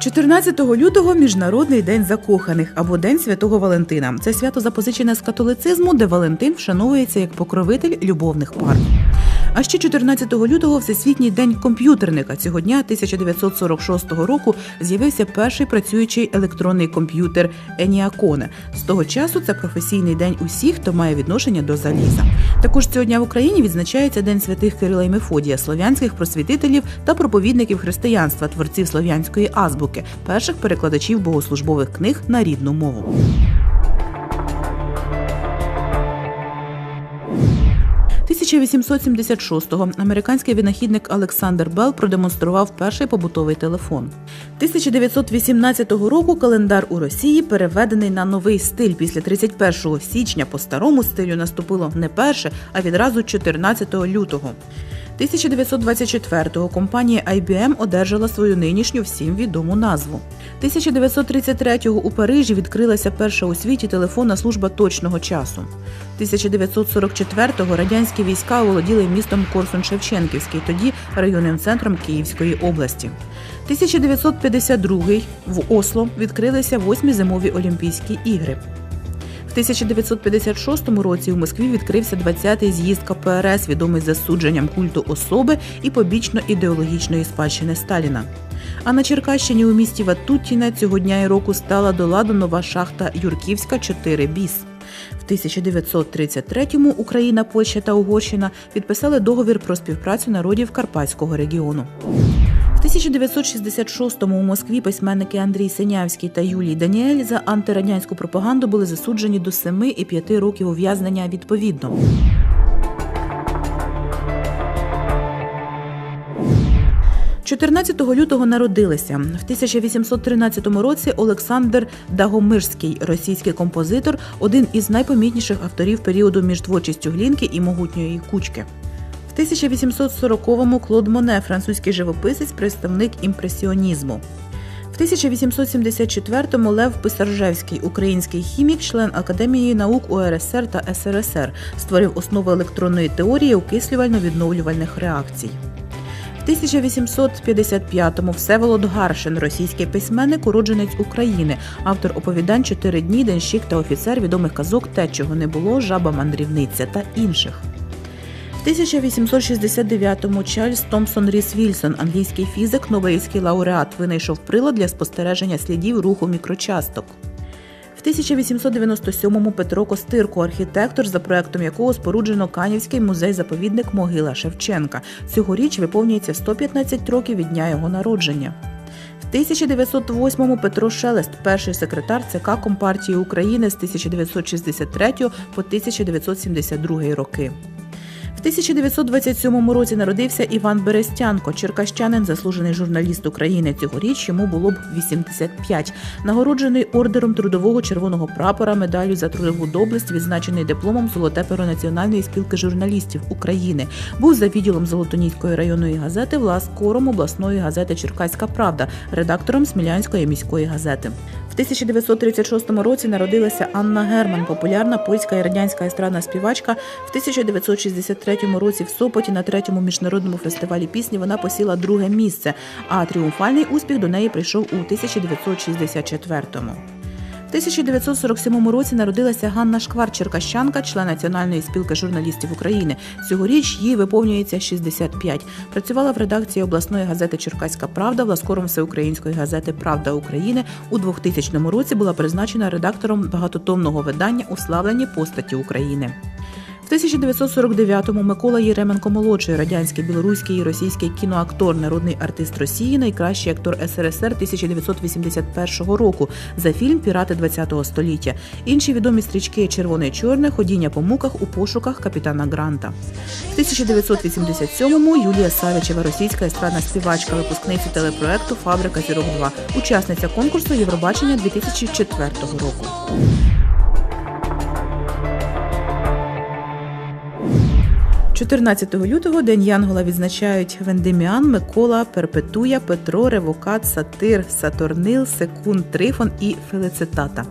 14 лютого міжнародний день закоханих або День Святого Валентина. Це свято запозичене з католицизму, де Валентин вшановується як покровитель любовних пар. А ще 14 лютого Всесвітній день комп'ютерника. Цього дня 1946 року з'явився перший працюючий електронний комп'ютер Еніаконе. З того часу це професійний день усіх, хто має відношення до заліза. Також цього дня в Україні відзначається День святих Кирила і Мефодія, слов'янських просвітителів та проповідників християнства, творців слов'янської азбуки, перших перекладачів богослужбових книг на рідну мову. 1876-го американський винахідник Олександр Белл продемонстрував перший побутовий телефон. 1918 року календар у Росії переведений на новий стиль. Після 31 січня по старому стилю наступило не перше, а відразу 14 лютого. 1924-го компанія IBM одержала свою нинішню всім відому назву. 1933-го у Парижі відкрилася перша у світі телефонна служба точного часу. 1944-го радянські війська оволоділи містом Корсун-Шевченківський, тоді районним центром Київської області. 1952-й в Осло відкрилися восьмі зимові Олімпійські ігри. В 1956 році у Москві відкрився 20-й з'їзд КПРС, відомий засудженням культу особи і побічно-ідеологічної спадщини Сталіна. А на Черкащині у місті Ватутіна цього дня і року стала до ладу нова шахта Юрківська 4 біс. В 1933-му Україна, Польща та Угорщина підписали договір про співпрацю народів Карпатського регіону. В 1966-му у Москві письменники Андрій Синявський та Юлій Даніель за антирадянську пропаганду були засуджені до 7 і 5 років ув'язнення відповідно. – 14 лютого народилися в 1813 році Олександр Дагомирський, російський композитор, один із найпомітніших авторів періоду між творчістю Глінки і могутньої кучки. В 1840-му Клод Моне, французький живописець, представник імпресіонізму. В 1874-му Лев Писаржевський, український хімік, член Академії наук УРСР та СРСР, створив основи електронної теорії окислювально-відновлювальних реакцій. В 1855-му Всеволод Гаршин, російський письменник, уродженець України, автор оповідань «Чотири дні, денщик та офіцер відомих казок Те, чого не було, жаба мандрівниця та інших. В 1869-му Чарльз Томпсон Ріс Вільсон, англійський фізик, нобелівський лауреат, винайшов прилад для спостереження слідів руху мікрочасток. В 1897-му Петро Костирко, архітектор, за проектом якого споруджено Канівський музей-заповідник Могила Шевченка. Цьогоріч виповнюється 115 років від дня його народження. В 1908-му Петро Шелест, перший секретар ЦК Компартії України з 1963 по 1972 роки. В 1927 році народився Іван Берестянко, черкащанин, заслужений журналіст України. Цьогоріч йому було б 85. Нагороджений ордером трудового червоного прапора, медаллю за трудову доблесть, відзначений дипломом Золоте перо Національної спілки журналістів України. Був за відділом Золотоніської районної газети, власкором обласної газети Черкаська Правда, редактором Смілянської міської газети. В 1936 році народилася Анна Герман, популярна польська і радянська естрадна співачка. В 1963 році в Сопоті на третьому міжнародному фестивалі пісні вона посіла друге місце, а тріумфальний успіх до неї прийшов у 1964-му. В 1947 році народилася Ганна Шквар, черкащанка, член Національної спілки журналістів України. Цьогоріч їй виповнюється 65. Працювала в редакції обласної газети Черкаська Правда, власкором всеукраїнської газети Правда України. У 2000 році була призначена редактором багатотомного видання Уславлені постаті України. В 1949-му Микола Єременко молодший радянський, білоруський і російський кіноактор, народний артист Росії, найкращий актор СРСР 1981 року за фільм Пірати ХХ століття. Інші відомі стрічки Червоне і чорне, ходіння по муках у пошуках капітана Гранта. В 1987-му Юлія Савічева, російська естрадна співачка, випускниця телепроекту Фабрика зірок 2 учасниця конкурсу Євробачення 2004 року. 14 лютого День Янгола відзначають Вендеміан, Микола, Перпетуя, Петро, Ревокат, Сатир, Сатурнил, Секун, Трифон і Фелицитата.